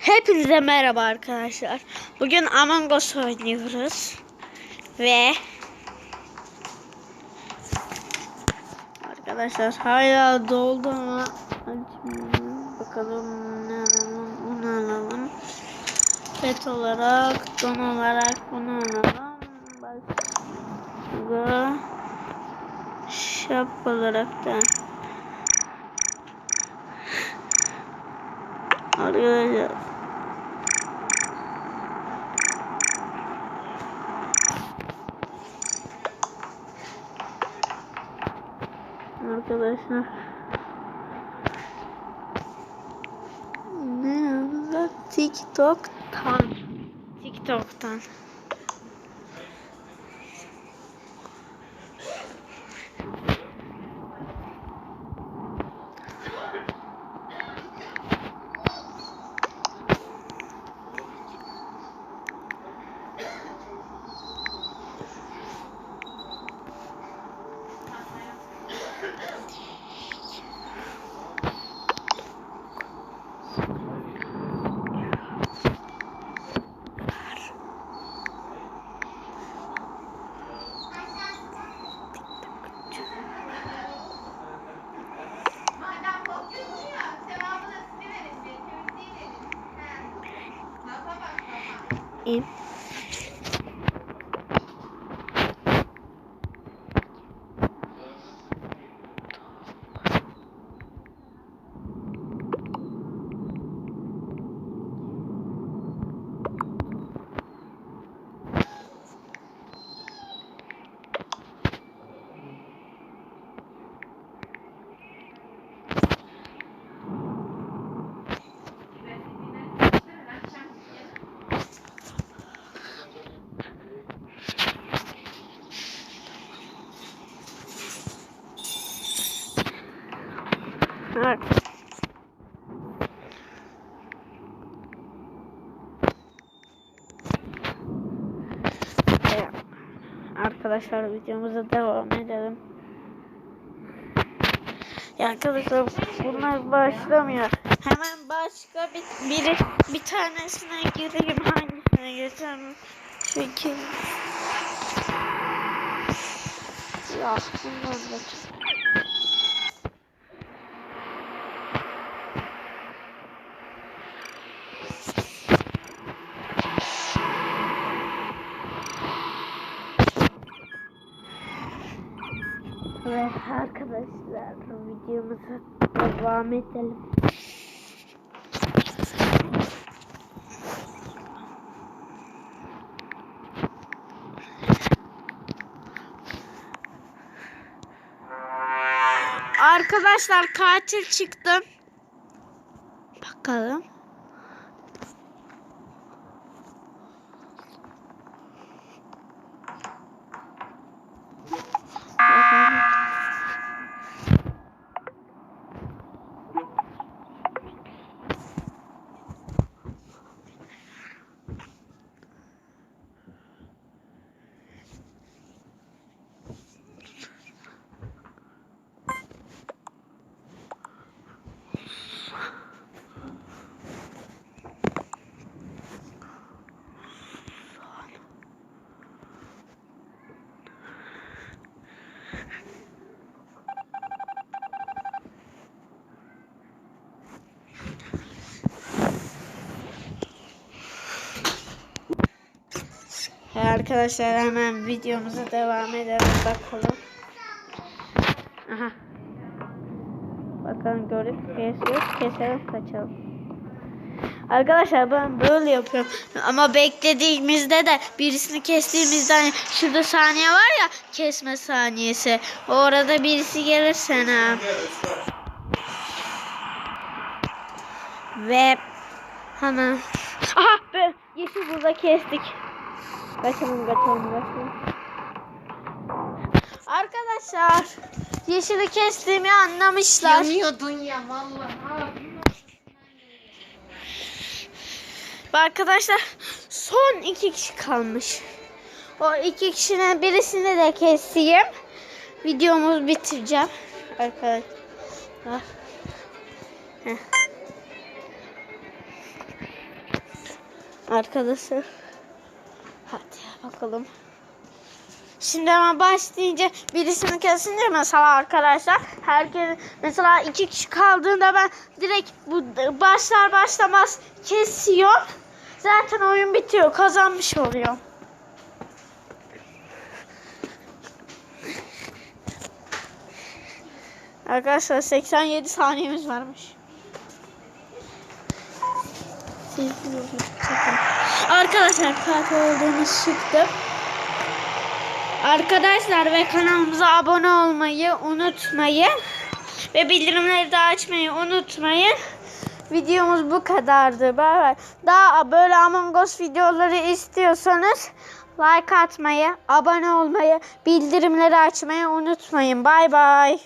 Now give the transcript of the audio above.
Hepinize merhaba arkadaşlar. Bugün Among Us oynuyoruz. Ve Arkadaşlar hala doldu ama. Bakalım ne alalım bunu alalım. Pet olarak don olarak bunu alalım. Başka şap olarak da Arkadaşlar Arkadaşlar. Ne? TikTok'tan. TikTok'tan İyi. Evet. Evet. Arkadaşlar videomuza devam edelim. Ya arkadaşlar bunlar başlamıyor. Hemen başka bir biri bir tanesine gireyim hangisine geçelim. Çünkü ya bundan da çok- Ve arkadaşlar videomuza devam edelim. Arkadaşlar katil çıktım. Bakalım. Bakalım. Evet Arkadaşlar hemen videomuza devam edelim bakalım. Aha. Bakalım görüp kesiyoruz. Keselim kaçalım. Arkadaşlar ben böyle yapıyorum. Ama beklediğimizde de birisini kestiğimizde hani şurada saniye var ya kesme saniyesi. Orada birisi gelirse ha. Ve hemen Aha be yeşil burada kestik. Kaçalım kaçalım kaçalım. Arkadaşlar yeşili kestiğimi anlamışlar. Yanıyordun ya vallahi. Arkadaşlar son iki kişi kalmış. O iki kişinin birisini de keseyim. Videomuzu bitireceğim. Arkadaşlar. Heh. Arkadaşlar. Bakalım. Şimdi ama başlayınca birisini kesince mesela arkadaşlar herkes mesela iki kişi kaldığında ben direkt bu başlar başlamaz kesiyor. Zaten oyun bitiyor. Kazanmış oluyor. Arkadaşlar 87 saniyemiz varmış. Arkadaşlar katil olduğunu çıktı. Arkadaşlar ve kanalımıza abone olmayı unutmayın. Ve bildirimleri de açmayı unutmayın. Videomuz bu kadardı. Bay bay. Daha böyle Among Us videoları istiyorsanız like atmayı, abone olmayı, bildirimleri açmayı unutmayın. Bay bay.